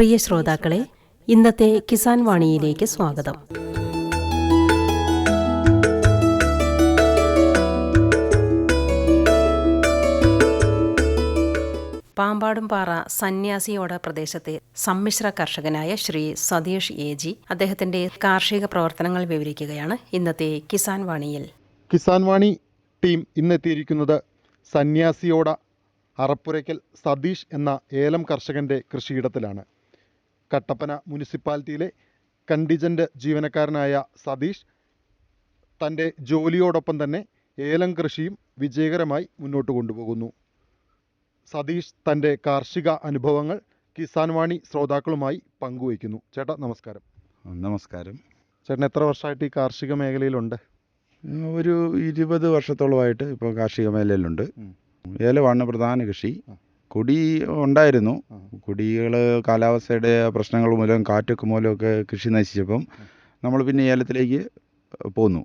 പ്രിയ ശ്രോതാക്കളെ ഇന്നത്തെ കിസാൻ വാണിയിലേക്ക് സ്വാഗതം. പാമ്പാടുംപാറ സന്യാസിയോട പ്രദേശത്തെ സമ്മിശ്ര കർഷകനായ ശ്രീ സതീഷ് എ ജി അദ്ദേഹത്തിന്റെ കാർഷിക പ്രവർത്തനങ്ങൾ വിവരിക്കുകയാണ് ഇന്നത്തെ കിസാൻ വാണിയിൽ. കിസാൻ വാണി ടീം ഇന്നെത്തിയിരിക്കുന്നത് സന്യാസിയോട അറപ്പുരയ്ക്കൽ സതീഷ് എന്ന ഏലം കർഷകന്റെ കൃഷിയിടത്തിലാണ്. കട്ടപ്പന മുനിസിപ്പാലിറ്റിയിലെ കണ്ടിജന്റ് ജീവനക്കാരനായ സതീഷ് തന്റെ ജോലിയോടൊപ്പം തന്നെ ഏലം കൃഷിയും വിജയകരമായി മുന്നോട്ട് കൊണ്ടുപോകുന്നു. സതീഷ് തന്റെ കാർഷിക അനുഭവങ്ങൾ കിസാൻ വാണി ശ്രോതാക്കളുമായി പങ്കുവയ്ക്കുന്നു. ചേട്ടാ നമസ്കാരം. നമസ്കാരം. ചേട്ടൻ എത്ര വർഷമായിട്ട് ഈ കാർഷിക മേഖലയിലുണ്ട്? ഒരു ഇരുപത് വർഷത്തോളമായിട്ട് ഇപ്പോൾ കാർഷിക മേഖലയിലുണ്ട്. ഏലമാണ് പ്രധാന കൃഷി. കൊടി ഉണ്ടായിരുന്നു. കുടികൾ കാലാവസ്ഥയുടെ പ്രശ്നങ്ങൾ മൂലം കാറ്റൊക്കെ മൂലമൊക്കെ കൃഷി നശിച്ചപ്പം നമ്മൾ പിന്നെ ഏലത്തിലേക്ക് പോന്നു.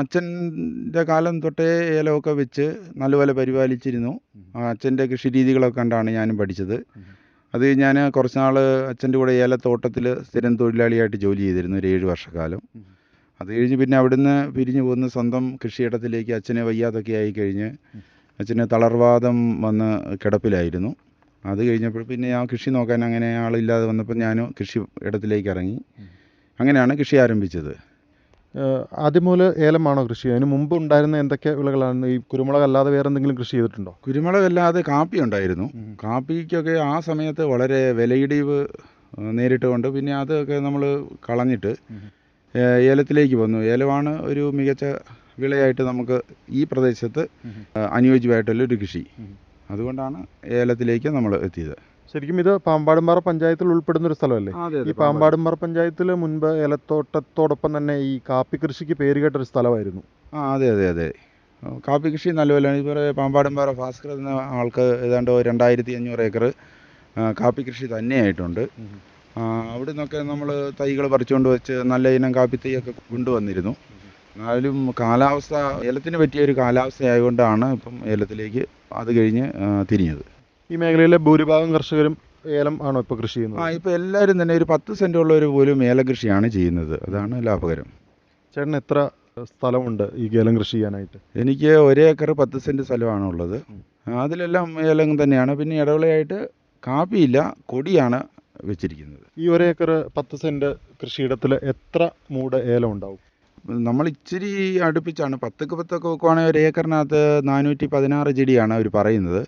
അച്ഛന്റെ കാലം തൊട്ടേ ഏലമൊക്കെ വെച്ച് നല്ലപോലെ പരിപാലിച്ചിരുന്നു. അച്ഛന്റെ കൃഷി രീതികളൊക്കെ കണ്ടാണ് ഞാനും പഠിച്ചത്. അത് ഞാൻ കുറച്ച് നാൾ അച്ഛന്റെ കൂടെ ഏലത്തോട്ടത്തിൽ സ്ഥിരം തൊഴിലാളിയായിട്ട് ജോലി ചെയ്തിരുന്നു ഒരു ഏഴ് വർഷക്കാലം. അത് കഴിഞ്ഞ് പിന്നെ അവിടുന്ന് പിരിഞ്ഞു പോകുന്ന സ്വന്തം കൃഷിയിടത്തിലേക്ക് അച്ഛനെ വയ്യാതൊക്കെ ആയി കഴിഞ്ഞ് അച്ഛന് തളർവാദം വന്ന് കിടപ്പിലായിരുന്നു. അത് കഴിഞ്ഞപ്പോൾ പിന്നെ ആ കൃഷി നോക്കാൻ അങ്ങനെ ആളില്ലാതെ വന്നപ്പോൾ ഞാൻ കൃഷി ഇടത്തിലേക്ക് ഇറങ്ങി. അങ്ങനെയാണ് കൃഷി ആരംഭിച്ചത്. ആദ്യമൂല ആദ്യം മുതൽ ഏലമാണോ കൃഷി അതിന് മുമ്പ് ഉണ്ടായിരുന്ന എന്തൊക്കെ വിളകളാണ്? ഈ കുരുമുളക് അല്ലാതെ വേറെ എന്തെങ്കിലും കൃഷി ചെയ്തിട്ടുണ്ടോ? കുരുമുളകല്ലാതെ കാപ്പി ഉണ്ടായിരുന്നു. കാപ്പിക്കൊക്കെ ആ സമയത്ത് വളരെ വിലയിടിവ് നേരിട്ടുകൊണ്ട് പിന്നെ അതൊക്കെ നമ്മൾ കളഞ്ഞിട്ട് ഏലത്തിലേക്ക് വന്നു. ഏലമാണ് ഒരു മികച്ച വിളയായിട്ട് നമുക്ക് ഈ പ്രദേശത്ത് ഉം. അനുയോജ്യമായിട്ടുള്ള ഒരു കൃഷി. അതുകൊണ്ടാണ് ഏലത്തിലേക്ക് നമ്മൾ എത്തിയത്. ശരിക്കും ഇത് പാമ്പാടുംപാറ പഞ്ചായത്തിൽ ഉൾപ്പെടുന്ന ഒരു സ്ഥലമല്ലേ? ഈ പാമ്പാടുംപാറ പഞ്ചായത്തിൽ മുൻപ് ഏലത്തോട്ടത്തോടൊപ്പം തന്നെ ഈ കാപ്പി കൃഷിക്ക് പേരുകേട്ട ഒരു സ്ഥലമായിരുന്നു. ആ അതെ അതെ അതെ. കാപ്പി കൃഷി നല്ലപോലെ ഇപ്പോൾ പാമ്പാടുംപാറ ഭാസ്കർ എന്ന ആൾക്ക് ഏതാണ്ട് രണ്ടായിരത്തി അഞ്ഞൂറ് ഏക്കർ കാപ്പി കൃഷി തന്നെയായിട്ടുണ്ട്. അവിടെ നിന്നൊക്കെ നമ്മൾ തൈകൾ പറിച്ചുകൊണ്ട് വെച്ച് നല്ല ഇനം കാപ്പി തൈയൊക്കെ കൊണ്ടുവന്നിരുന്നു. എന്നാലും കാലാവസ്ഥ ഏലത്തിന് പറ്റിയ ഒരു കാലാവസ്ഥ ആയതുകൊണ്ടാണ് ഇപ്പം ഏലത്തിലേക്ക് അത് കഴിഞ്ഞ് തിരിഞ്ഞത്. ഈ മേഖലയിലെ ഭൂരിഭാഗം കർഷകരും ഏലം ആണോ ഇപ്പോൾ കൃഷി ചെയ്യുന്നത്? ആ ഇപ്പോൾ എല്ലാവരും തന്നെ ഒരു പത്ത് സെന്റ് ഉള്ളവർ പോലും ഏലകൃഷിയാണ് ചെയ്യുന്നത്. അതാണ് ലാഭകരം. ചേട്ടൻ എത്ര സ്ഥലമുണ്ട് ഈ ഏലം കൃഷി ചെയ്യാനായിട്ട്? എനിക്ക് ഒരേ ഏക്കർ പത്ത് സെന്റ് സ്ഥലമാണ് ഉള്ളത്. അതിലെല്ലാം ഏലം തന്നെയാണ്. പിന്നെ ഇടവിളയായിട്ട് കാപ്പിയില്ല കൊടിയാണ് വെച്ചിരിക്കുന്നത്. ഈ ഒരേക്കർ പത്ത് സെന്റ് കൃഷിയിടത്തിൽ എത്ര മൂട് ഏലം ഉണ്ടാവും? നമ്മൾ ഇച്ചിരി അടുപ്പിച്ചാണ്. പത്തൊക്കെ പത്തൊക്കെ വെക്കുവാണെങ്കിൽ ഒരു ഏക്കറിനകത്ത് നാനൂറ്റി പതിനാറ് ചെടിയാണ് അവർ പറയുന്നത്.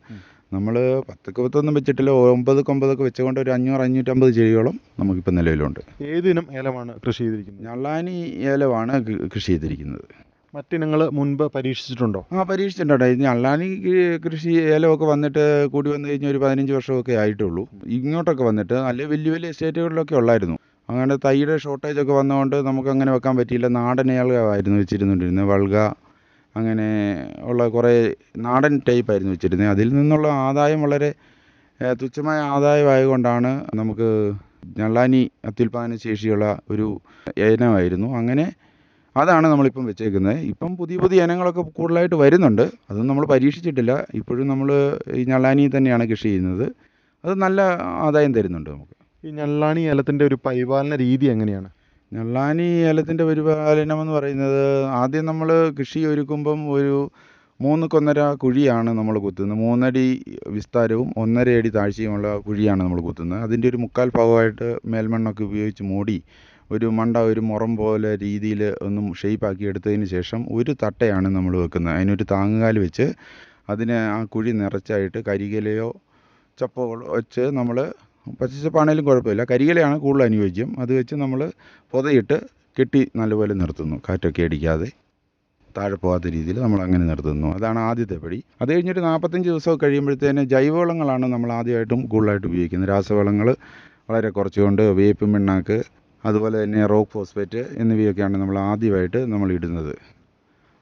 നമ്മൾ പത്തൊക്കെ പത്തൊന്നും വെച്ചിട്ടില്ല. ഒമ്പത് ഒമ്പതൊക്കെ വെച്ചുകൊണ്ട് ഒരു അഞ്ഞൂറ് അഞ്ഞൂറ്റമ്പത് ചെടികളും നമുക്കിപ്പോൾ നിലവിലുണ്ട്. ഏതിനും ഏലമാണ് കൃഷി ചെയ്തിരിക്കുന്നത്? ഞള്ളാനി ഏലമാണ് കൃഷി ചെയ്തിരിക്കുന്നത്. മറ്റിനങ്ങൾ മുൻപ് പരീക്ഷിച്ചിട്ടുണ്ടോ? ആ പരീക്ഷിച്ചിട്ടുണ്ടോ. ഇത് അള്ളാനി കൃഷി ഏലമൊക്കെ വന്നിട്ട് കൂടി വന്നു കഴിഞ്ഞാൽ ഒരു പതിനഞ്ച് വർഷമൊക്കെ ആയിട്ടുള്ളൂ. ഇങ്ങോട്ടൊക്കെ വന്നിട്ട് നല്ല വലിയ വലിയ എസ്റ്റേറ്റുകളിലൊക്കെ ഉള്ളായിരുന്നു. അങ്ങനെ തൈയുടെ ഷോർട്ടേജ് ഒക്കെ വന്നതുകൊണ്ട് നമുക്ക് അങ്ങനെ വെക്കാൻ പറ്റിയില്ല. നാടൻ ഏലമായിരുന്നു വെച്ചിരുന്നുകൊണ്ടിരുന്നത് വൾഗ അങ്ങനെ ഉള്ള കുറേ നാടൻ ടൈപ്പായിരുന്നു വെച്ചിരുന്നത് അതിൽ നിന്നുള്ള ആദായം വളരെ തുച്ഛമായ ആദായമായതുകൊണ്ടാണ് നമുക്ക് ഞള്ളാനി അത്യുൽപാദന ശേഷിയുള്ള ഒരു ഇനമായിരുന്നു. അങ്ങനെ അതാണ് നമ്മളിപ്പം വെച്ചേക്കുന്നത് ഇപ്പം പുതിയ പുതിയ ഇനങ്ങളൊക്കെ കൂടുതലായിട്ട് വരുന്നുണ്ട്. അതൊന്നും നമ്മൾ പരീക്ഷിച്ചിട്ടില്ല. ഇപ്പോഴും നമ്മൾ ഈ ഞള്ളാനി തന്നെയാണ് കൃഷി ചെയ്യുന്നത്. അത് നല്ല ആദായം തരുന്നുണ്ട് നമുക്ക്. ഈ ഞള്ളാണി ഏലത്തിന്റെ ഒരു പരിപാലന രീതി എങ്ങനെയാണ്? ഞള്ളാനി ഏലത്തിന്റെ പരിപാലനം എന്ന് പറയുന്നത് ആദ്യം നമ്മൾ കൃഷി ഒരുക്കുമ്പം ഒരു മൂന്ന് കൊന്നര കുഴിയാണ് നമ്മൾ കുത്തുന്നത്. മൂന്നടി വിസ്താരവും ഒന്നര അടി താഴ്ചയുമുള്ള കുഴിയാണ് നമ്മൾ കുത്തുന്നത്. അതിന്റെ ഒരു മുക്കാൽ ഭാഗമായിട്ട് മേൽമണ്ണൊക്കെ ഉപയോഗിച്ച് മൂടി ഒരു മണ്ട ഒരു മുറം പോലെ രീതിയിൽ ഒന്നും ഷേപ്പാക്കി എടുത്തതിന് ശേഷം ഒരു തട്ടയാണ് നമ്മൾ വെക്കുന്നത്. അതിനൊരു താങ്ങുകാൽ വെച്ച് അതിനെ ആ കുഴി നിറച്ചായിട്ട് കരികിലയോ ചപ്പോ വെച്ച് നമ്മൾ പച്ചച്ചപ്പാണേലും കുഴപ്പമില്ല. കരികിലയാണ് കൂടുതൽ അനുയോജ്യം. അത് വെച്ച് നമ്മൾ പൊതയിട്ട് കെട്ടി നല്ലപോലെ നിർത്തുന്നു. കാറ്റൊക്കെ അടിക്കാതെ താഴെ പോകാത്ത രീതിയിൽ നമ്മൾ അങ്ങനെ നിർത്തുന്നു. അതാണ് ആദ്യത്തെ പടി. അത് കഴിഞ്ഞിട്ട് നാൽപ്പത്തഞ്ച് ദിവസമൊക്കെ കഴിയുമ്പോഴത്തേന് ജൈവവളങ്ങളാണ് നമ്മൾ ആദ്യമായിട്ടും കൂടുതലായിട്ട് ഉപയോഗിക്കുന്നത്. രാസവളങ്ങൾ വളരെ കുറച്ചുകൊണ്ട് വേപ്പ് മെണ്ണാക്ക് അതുപോലെ തന്നെ റോക്ക് ഫോസ്ഫേറ്റ് എന്നിവയൊക്കെയാണ് നമ്മൾ ആദ്യമായിട്ട് നമ്മൾ ഇടുന്നത്.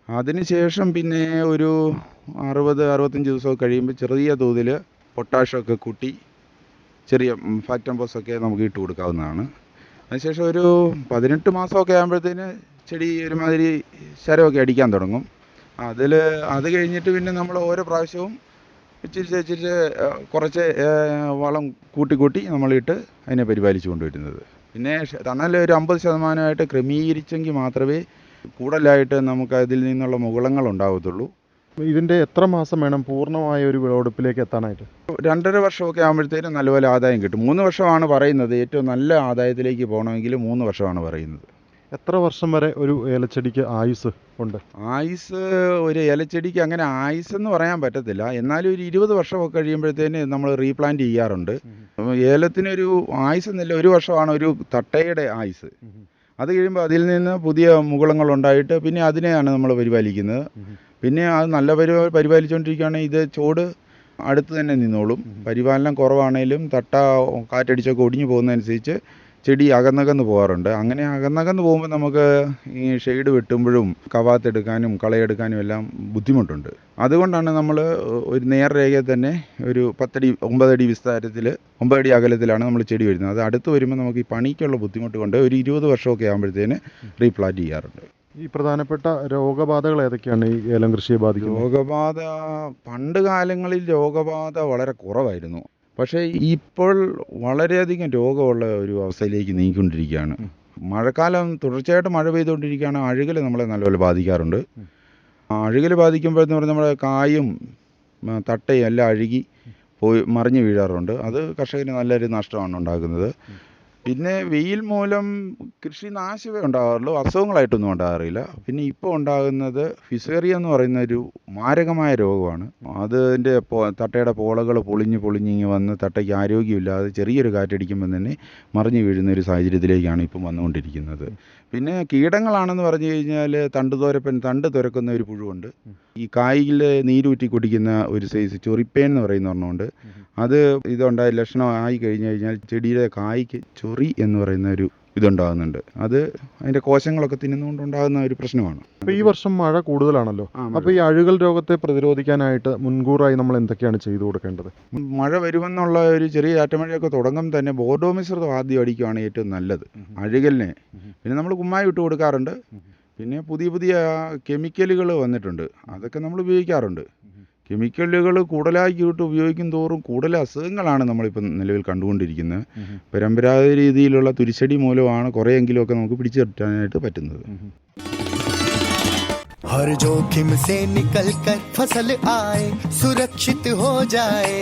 അതിനുശേഷം പിന്നെ ഒരു അറുപത് അറുപത്തഞ്ച് ദിവസമൊക്കെ കഴിയുമ്പോൾ ചെറിയ തോതിൽ പൊട്ടാഷൊക്കെ കൂട്ടി ചെറിയ ഫാക്ടംബോസൊക്കെ നമുക്ക് ഇട്ട് കൊടുക്കാവുന്നതാണ്. അതിനുശേഷം ഒരു പതിനെട്ട് മാസമൊക്കെ ആകുമ്പോഴത്തേന് ചെടി ഒരുമാതിരി ശരമൊക്കെ അടിക്കാൻ തുടങ്ങും. അതിൽ അത് കഴിഞ്ഞിട്ട് പിന്നെ നമ്മൾ ഓരോ പ്രാവശ്യവും ഇച്ചിരി ഇച്ചിരി കുറച്ച് വളം കൂട്ടി കൂട്ടി നമ്മളിട്ട് അതിനെ പരിപാലിച്ചു കൊണ്ടുവരുന്നത്. പിന്നെ ഷ- ഒരു അമ്പത് ശതമാനമായിട്ട് ക്രമീകരിച്ചെങ്കിൽ മാത്രമേ കൂടുതലായിട്ട് നമുക്ക് അതിൽ നിന്നുള്ള മുകുളങ്ങൾ ഉണ്ടാകത്തുള്ളൂ ഇതിന്റെ എത്ര മാസം വേണം പൂർണമായ ഒരു വിളവെടുപ്പിലേക്ക് എത്താനായിട്ട്? രണ്ടര വർഷമൊക്കെ ആകുമ്പോഴത്തേനും നല്ലപോലെ ആദായം കിട്ടും. മൂന്ന് വർഷമാണ് പറയുന്നത്. ഏറ്റവും നല്ല ആദായത്തിലേക്ക് പോകണമെങ്കിൽ മൂന്ന് വർഷമാണ് പറയുന്നത്. എത്ര വർഷം വരെ ഒരു ഏലച്ചെടിക്ക് ആയുസ് ഉണ്ട്? ആയുസ് ഒരു ഏലച്ചെടിക്ക് അങ്ങനെ ആയുസ് എന്ന് പറയാൻ പറ്റത്തില്ല. എന്നാലും ഒരു ഇരുപത് വർഷമൊക്കെ കഴിയുമ്പോഴത്തേന് നമ്മൾ റീപ്ലാന്റ് ചെയ്യാറുണ്ട്. ഏലത്തിനൊരു ആയുസ് എന്നില്ല ഒരു വർഷമാണ് ഒരു തട്ടയുടെ ആയുസ്. അത് കഴിയുമ്പോൾ അതിൽ നിന്ന് പുതിയ മുകുളങ്ങൾ ഉണ്ടായിട്ട് പിന്നെ അതിനെയാണ് നമ്മൾ പരിപാലിക്കുന്നത്. പിന്നെ അത് നല്ല പരി പരിപാലിച്ചുകൊണ്ടിരിക്കുകയാണെങ്കിൽ ഇത് ചോട് അടുത്ത് തന്നെ നിന്നോളും. പരിപാലനം കുറവാണേലും തട്ട കാറ്റടിച്ചൊക്കെ ഒടിഞ്ഞു പോകുന്നതനുസരിച്ച് ചെടി അകന്നകന്ന് പോകാറുണ്ട്. അങ്ങനെ അകന്നകന്ന് പോകുമ്പോൾ നമുക്ക് ഈ ഷെയ്ഡ് വെട്ടുമ്പോഴും കവാത്തെടുക്കാനും കളയെടുക്കാനും എല്ലാം ബുദ്ധിമുട്ടുണ്ട്. അതുകൊണ്ടാണ് നമ്മൾ ഒരു നേർരേഖയിൽ തന്നെ ഒരു പത്തടി ഒമ്പതടി വിസ്താരത്തിൽ ഒമ്പതടി അകലത്തിലാണ് നമ്മൾ ചെടി വരുന്നത് അത് അടുത്ത് വരുമ്പോൾ നമുക്ക് ഈ പണിക്കുള്ള ബുദ്ധിമുട്ട് കൊണ്ട് ഒരു ഇരുപത് വർഷമൊക്കെ ആകുമ്പോഴത്തേന് റീപ്ലാന്റ് ചെയ്യാറുണ്ട്. ഈ പ്രധാനപ്പെട്ട രോഗബാധകൾ ഏതൊക്കെയാണ് ഈ ഏലം കൃഷിയെ ബാധിക്കുന്നത്? രോഗബാധ പണ്ട് കാലങ്ങളിൽ രോഗബാധ വളരെ കുറവായിരുന്നു. പക്ഷേ ഇപ്പോൾ വളരെയധികം രോഗമുള്ള ഒരു അവസ്ഥയിലേക്ക് നീങ്ങിക്കൊണ്ടിരിക്കുകയാണ്. മഴക്കാലം തുടർച്ചയായിട്ട് മഴ പെയ്തുകൊണ്ടിരിക്കുകയാണ്. അഴുകൽ നമ്മളെ നല്ലപോലെ ബാധിക്കാറുണ്ട്. അഴുകൽ ബാധിക്കുമ്പോഴെന്ന് പറഞ്ഞാൽ നമ്മുടെ കായും തട്ടയും എല്ലാം അഴുകി പോയി മറിഞ്ഞു വീഴാറുണ്ട്. അത് കർഷകന് നല്ലൊരു നഷ്ടമാണ് ഉണ്ടാക്കുന്നത്. പിന്നെ വെയിൽ മൂലം കൃഷി നാശമേ ഉണ്ടാകാറുള്ളൂ അസുഖങ്ങളായിട്ടൊന്നും ഉണ്ടാകാറില്ല. പിന്നെ ഇപ്പോൾ ഉണ്ടാകുന്നത് ഫിസേറിയ എന്ന് പറയുന്ന ഒരു മാരകമായ രോഗമാണ്. അതിന്റെ തട്ടയുടെ പോളകൾ പൊളിഞ്ഞ് പൊളിഞ്ഞിങ്ങി വന്ന് തട്ടയ്ക്ക് ആരോഗ്യമില്ലാതെ ചെറിയൊരു കാറ്റടിക്കുമ്പോൾ തന്നെ മറിഞ്ഞു വീഴുന്ന ഒരു സാഹചര്യത്തിലേക്കാണ് ഇപ്പം വന്നുകൊണ്ടിരിക്കുന്നത്. പിന്നെ കീടങ്ങളാണെന്ന് പറഞ്ഞു കഴിഞ്ഞാൽ തണ്ട് തോരപ്പൻ തണ്ട് തുരക്കുന്ന ഒരു പുഴുവുണ്ട്. ഈ കായിൽ നീരൂറ്റി കുടിക്കുന്ന ഒരു സൈസ് ചൊറിപ്പേൻ എന്ന് പറയുന്ന ഒരെണ്ണമുണ്ട്. അത് ഇതുണ്ടായ ലക്ഷണം ആയി കഴിഞ്ഞു കഴിഞ്ഞാൽ ചെടിയുടെ കായ്ക്ക് ചൊറി എന്ന് പറയുന്ന ഒരു ഇതുണ്ടാകുന്നുണ്ട്. അത് അതിന്റെ കോശങ്ങളൊക്കെ തിന്നുകൊണ്ടുണ്ടാകുന്ന ഒരു പ്രശ്നമാണ്. അപ്പോൾ ഈ വർഷം മഴ കൂടുതലാണല്ലോ? അപ്പൊ അപ്പോൾ ഈ അഴുകൽ രോഗത്തെ പ്രതിരോധിക്കാനായിട്ട് മുൻകൂറായി നമ്മൾ എന്തൊക്കെയാണ് ചെയ്തു കൊടുക്കേണ്ടത്? മഴ വരുമെന്നുള്ള ഒരു ചെറിയ ആറ്റമഴയൊക്കെ തുടങ്ങും തന്നെ ബോർഡോ മിശ്രിതം ആദ്യം അടിക്കുകയാണ് ഏറ്റവും നല്ലത്. അഴുകലിനെ. പിന്നെ നമ്മൾ കുമ്മായി ഇട്ട് കൊടുക്കാറുണ്ട്. പിന്നെ പുതിയ പുതിയ കെമിക്കലുകൾ വന്നിട്ടുണ്ട്. അതൊക്കെ നമ്മൾ ഉപയോഗിക്കാറുണ്ട്. കെമിക്കലുകൾ കൂടുതലായിട്ട് ഉപയോഗിക്കും തോറും കൂടുതൽ അസുഖങ്ങളാണ് നമ്മളിപ്പോൾ നിലവിൽ കണ്ടുകൊണ്ടിരിക്കുന്നത് പരമ്പരാഗത രീതിയിലുള്ള തുരിശടി മൂലമാണ് കുറേയെങ്കിലുമൊക്കെ നമുക്ക് പിടിച്ചു നിർത്താനായിട്ട് പറ്റുന്നത് हर जोखिम से निकल कर फसल आए सुरक्षित हो जाए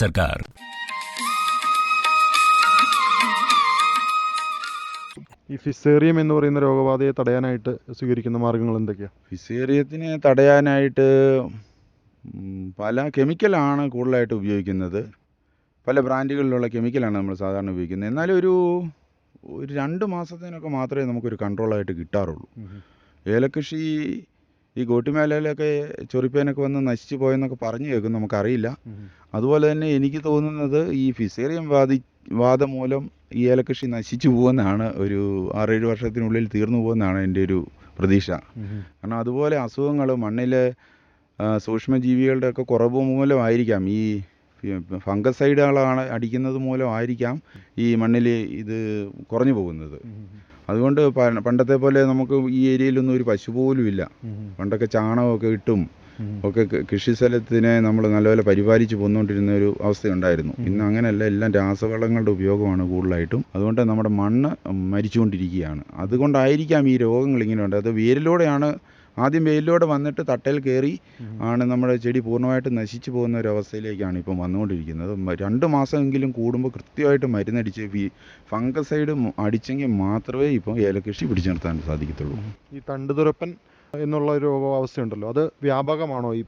सरकार ഈ ഫിസേറിയം എന്ന് പറയുന്ന രോഗബാധയെ തടയാനായിട്ട് സ്വീകരിക്കുന്ന മാർഗങ്ങൾ എന്തൊക്കെയാണ് ഫിസേറിയത്തിനെ തടയാനായിട്ട് ഉം, പല കെമിക്കലാണ് കൂടുതലായിട്ട് ഉപയോഗിക്കുന്നത് പല ബ്രാൻഡുകളിലുള്ള കെമിക്കലാണ് നമ്മൾ സാധാരണ ഉപയോഗിക്കുന്നത് എന്നാലും ഒരു ഒരു രണ്ട് മാസത്തിനൊക്കെ മാത്രമേ നമുക്കൊരു കൺട്രോളായിട്ട് കിട്ടാറുള്ളൂ ഏലകൃഷി ഈ ഗോട്ടിമേലയിലൊക്കെ ചൊറിപ്പേനൊക്കെ വന്ന് നശിച്ചു പോയെന്നൊക്കെ പറഞ്ഞു കേൾക്കും നമുക്കറിയില്ല. അതുപോലെ തന്നെ എനിക്ക് തോന്നുന്നത് ഈ ഫിസേറിയം വാദി വാദം മൂലം ഈ ഏലകൃഷി നശിച്ചു പോകുമെന്നാണ് ഒരു ആറേഴ് വർഷത്തിനുള്ളിൽ തീർന്നു പോകുമെന്നാണ് എന്റെ ഒരു പ്രതീക്ഷ. കാരണം അതുപോലെ അസുഖങ്ങൾ മണ്ണിലെ സൂക്ഷ്മജീവികളുടെ ഒക്കെ കുറവ് മൂലമായിരിക്കാം. ഈ ഫംഗസൈഡുകളാണ് അടിക്കുന്നത് മൂലമായിരിക്കാം ഈ മണ്ണിൽ ഇത് കുറഞ്ഞു പോകുന്നത്. അതുകൊണ്ട് പണ്ടത്തെ പോലെ നമുക്ക് ഈ ഏരിയയിലൊന്നും ഒരു പശു പോലും ഇല്ല. പണ്ടൊക്കെ ചാണകമൊക്കെ ഇട്ടും ഒക്കെ കൃഷി സ്ഥലത്തിനെ നമ്മൾ നല്ലപോലെ പരിപാലിച്ച് പോന്നുകൊണ്ടിരുന്ന ഒരു അവസ്ഥയുണ്ടായിരുന്നു. ഇന്ന് അങ്ങനെയല്ല. എല്ലാം രാസവളങ്ങളുടെ ഉപയോഗമാണ് കൂടുതലായിട്ടും. അതുകൊണ്ട് നമ്മുടെ മണ്ണ് മരിച്ചുകൊണ്ടിരിക്കുകയാണ്. അതുകൊണ്ടായിരിക്കാം ഈ രോഗങ്ങൾ ഇങ്ങനെ ഉണ്ട് അത് വേരിലൂടെയാണ് ആദ്യം വെയിലിലൂടെ വന്നിട്ട് തട്ടയിൽ കയറി ആണ് നമ്മുടെ ചെടി പൂർണമായിട്ട് നശിച്ചു പോകുന്ന ഒരു അവസ്ഥയിലേക്കാണ് ഇപ്പം വന്നുകൊണ്ടിരിക്കുന്നത്. രണ്ട് മാസമെങ്കിലും കൂടുമ്പോൾ കൃത്യമായിട്ട് മരുന്നടിച്ച് ഈ ഫംഗസൈഡ് അടിച്ചെങ്കിൽ മാത്രമേ ഇപ്പോൾ ഏലകൃഷി പിടിച്ചു നിർത്താൻ സാധിക്കത്തുള്ളൂ ഈ തണ്ടുതുരപ്പൻ എന്നുള്ള ഒരു അവസ്ഥയുണ്ടല്ലോ. അത് വ്യാപകമാണോ ഈ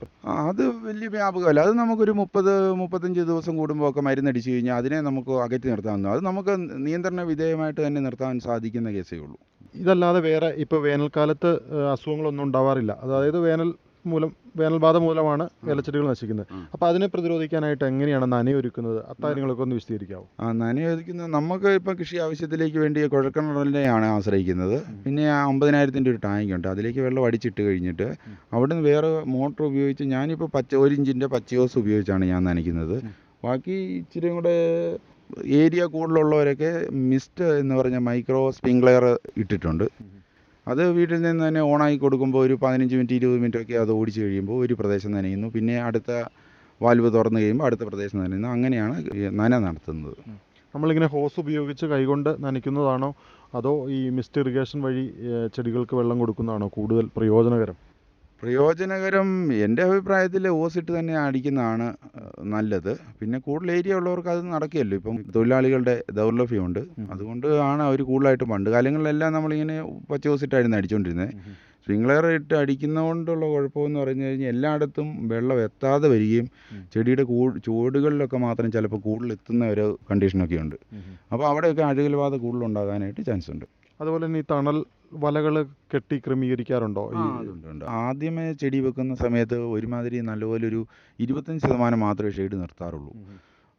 അത് വലിയ വ്യാപകമല്ല. അത് നമുക്കൊരു മുപ്പത് മുപ്പത്തഞ്ച് ദിവസം കൂടുമ്പോൾ ഒക്കെ മരുന്നടിച്ചു കഴിഞ്ഞാൽ അതിനെ നമുക്ക് അകറ്റി നിർത്താവുന്നു അത് നമുക്ക് നിയന്ത്രണ വിധേയമായിട്ട് തന്നെ നിർത്താൻ സാധിക്കുന്ന കേസേ ഉള്ളൂ. ഇതല്ലാതെ വേറെ ഇപ്പോൾ വേനൽക്കാലത്ത് അസുഖങ്ങളൊന്നും ഉണ്ടാവാറില്ല. അതായത് വേനൽ മൂലം വേനൽബാധ മൂലമാണ് ഇലച്ചെടികൾ നശിക്കുന്നത്. അപ്പോൾ അതിനെ പ്രതിരോധിക്കാനായിട്ട് എങ്ങനെയാണ് നനയൊരുക്കുന്നത് അക്കാര്യങ്ങളൊക്കെ ഒന്ന് വിശദീകരിക്കാവും? ആ നനയൊരുക്കുന്നത് നമുക്ക് ഇപ്പോൾ കൃഷി ആവശ്യത്തിലേക്ക് വേണ്ടി കുഴൽക്കിണറിനെയാണ് ആശ്രയിക്കുന്നത്. പിന്നെ ആ അമ്പതിനായിരത്തിന്റെ ഒരു ടാങ്ക് ഉണ്ട് അതിലേക്ക് വെള്ളം അടിച്ചിട്ട് കഴിഞ്ഞിട്ട് നിന്ന് വേറെ മോട്ടർ ഉപയോഗിച്ച് ഞാനിപ്പോൾ പച്ച ഒരു ഇഞ്ചിന്റെ പച്ചയോസ് ഉപയോഗിച്ചാണ് ഞാൻ നനയ്ക്കുന്നത്. ബാക്കി ഇച്ചിരി കൂടെ ഏരിയ കൂടുതലുള്ളവരൊക്കെ മിസ്റ്റ് എന്ന് പറഞ്ഞ മൈക്രോ സ്പ്രിംഗ്ലെയർ ഇട്ടിട്ടുണ്ട്. അത് വീട്ടിൽ നിന്ന് തന്നെ ഓണാക്കി കൊടുക്കുമ്പോൾ ഒരു പതിനഞ്ച് മിനിറ്റ് ഇരുപത് മിനിറ്റ് ഒക്കെ അത് ഓടിച്ച് കഴിയുമ്പോൾ ഒരു പ്രദേശം നനയുന്നു പിന്നെ അടുത്ത വാൽവ് തുറന്നു കഴിയുമ്പോൾ അടുത്ത പ്രദേശം നനയുന്നു അങ്ങനെയാണ് നന നടത്തുന്നത്. നമ്മളിങ്ങനെ ഹോസ് ഉപയോഗിച്ച് കൈകൊണ്ട് നനയ്ക്കുന്നതാണോ അതോ ഈ മിസ്റ്റ് ഇറിഗേഷൻ വഴി ചെടികൾക്ക് വെള്ളം കൊടുക്കുന്നതാണോ കൂടുതൽ പ്രയോജനകരം? പ്രയോജനകരം എന്റെ അഭിപ്രായത്തിൽ ഓസിട്ട് തന്നെ അടിക്കുന്നതാണ് നല്ലത്. പിന്നെ കൂടുതൽ ഏരിയ ഉള്ളവർക്ക് അത് നടക്കുകയല്ലോ. ഇപ്പം തൊഴിലാളികളുടെ ദൗർലഭ്യമുണ്ട്. അതുകൊണ്ട് ആണ് അവർ കൂടുതലായിട്ട് പണ്ട് കാലങ്ങളിലെല്ലാം നമ്മളിങ്ങനെ പച്ച ഓസിട്ടായിരുന്നു അടിച്ചുകൊണ്ടിരുന്നത് സ്പ്രിംഗ്ലർ ഇട്ട് അടിക്കുന്നതുകൊണ്ടുള്ള കുഴപ്പമെന്ന് പറഞ്ഞു കഴിഞ്ഞാൽ എല്ലായിടത്തും വെള്ളം എത്താതെ വരികയും ചെടിയുടെ കൂ ചുവടുകളിലൊക്കെ മാത്രം ചിലപ്പോൾ കൂടുതൽ എത്തുന്ന ഒരു കണ്ടീഷനൊക്കെ ഉണ്ട് അപ്പോൾ അവിടെയൊക്കെ അഴുകൽ ബാധ കൂടുതലുണ്ടാകാനായിട്ട് ചാൻസ് ഉണ്ട് അതുപോലെ തന്നെ ഈ തണൽ വലകൾ കെട്ടി ക്രമീകരിക്കാറുണ്ടോ? ആ, അതുണ്ട് ഉണ്ട്. ആദ്യമേ ചെടി വെക്കുന്ന സമയത്ത് ഒരുമാതിരി നല്ലപോലെ ഒരു ഇരുപത്തഞ്ച് ശതമാനം മാത്രമേ ഷെയ്ഡ് നിർത്താറുള്ളൂ.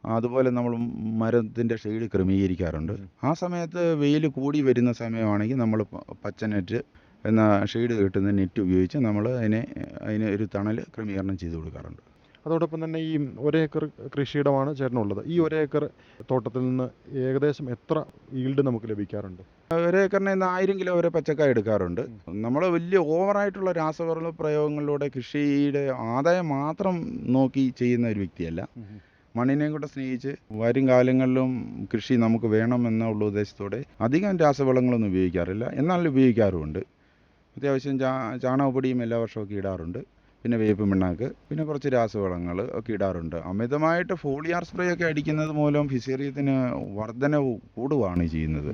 അതുപോലെ നമ്മൾ മരത്തിന്റെ ഷെയ്ഡ് ക്രമീകരിക്കാറുണ്ട്. ആ സമയത്ത് വെയിൽ കൂടി വരുന്ന സമയമാണെങ്കിൽ നമ്മൾ പച്ച നെറ്റ് എന്ന ഷെയ്ഡ് കിട്ടുന്ന നെറ്റ് ഉപയോഗിച്ച് നമ്മൾ അതിനെ അതിന് ഒരു തണൽ ക്രമീകരണം ചെയ്ത് കൊടുക്കാറുണ്ട്. അതോടൊപ്പം തന്നെ ഈ ഒരേക്കർ കൃഷിയിടമാണ് ചേട്ടനുള്ളത് ഈ ഒരേക്കർ തോട്ടത്തിൽ നിന്ന് ഏകദേശം എത്ര ഈൽഡ് നമുക്ക് ലഭിക്കാറുണ്ട്? ഒരേക്കറിന് ഇന്ന് ആയിരം കിലോ വരെ പച്ചക്കായ എടുക്കാറുണ്ട്. നമ്മൾ വലിയ ഓവറായിട്ടുള്ള രാസവള പ്രയോഗങ്ങളിലൂടെ കൃഷിയുടെ ആദായം മാത്രം നോക്കി ചെയ്യുന്ന ഒരു വ്യക്തിയല്ല. മണ്ണിനെയും കൂടെ സ്നേഹിച്ച് വരും കാലങ്ങളിലും കൃഷി നമുക്ക് വേണമെന്നുള്ള ഉദ്ദേശത്തോടെ അധികം രാസവളങ്ങളൊന്നും ഉപയോഗിക്കാറില്ല. എന്നാൽ ഉപയോഗിക്കാറുമുണ്ട്. അത്യാവശ്യം ചാ ചാണകപ്പൊടിയും എല്ലാ വർഷമൊക്കെ ഇടാറുണ്ട്. പിന്നെ വേപ്പ് പിണ്ണാക്ക് പിന്നെ കുറച്ച് രാസവളങ്ങൾ ഒക്കെ ഇടാറുണ്ട്. അമിതമായിട്ട് ഫോളിയാർ സ്പ്രേ ഒക്കെ അടിക്കുന്നത് മൂലം ഫിസേറിയത്തിന് വർധന കൂടുവാണ് ചെയ്യുന്നത്.